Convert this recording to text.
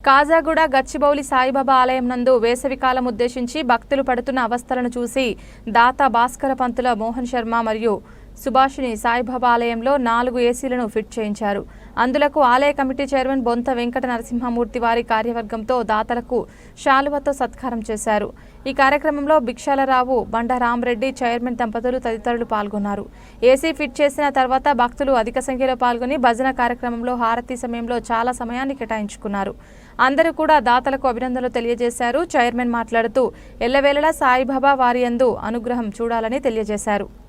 కాజాగూడ గచ్చిబౌలి సాయిబాబా ఆలయం నందు వేసవికాలం ఉద్దేశించి భక్తులు పడుతున్న అవస్థలను చూసి దాత భాస్కర పంతుల మోహన్ శర్మ మరియు సుభాషిణి సాయిబాబా ఆలయంలో నాలుగు ఏసీలను ఫిట్ చేయించారు. అందులకు ఆలయ కమిటీ చైర్మన్ బొంత వెంకట నరసింహమూర్తి వారి కార్యవర్గంతో దాతలకు శాలువతో సత్కారం చేశారు. ఈ కార్యక్రమంలో భిక్షాలరావు బండారామరెడ్డి చైర్మన్ దంపతులు తదితరులు పాల్గొన్నారు. ఏసీ ఫిట్ చేసిన తర్వాత భక్తులు అధిక సంఖ్యలో పాల్గొని భజన కార్యక్రమంలో హారతి సమయంలో చాలా సమయాన్ని కేటాయించుకున్నారు. అందరూ కూడా దాతలకు అభినందనలు తెలియజేశారు. చైర్మన్ మాట్లాడుతూ ఎల్లవేళలా సాయిబాబా వారి యందు అనుగ్రహం చూడాలని తెలియజేశారు.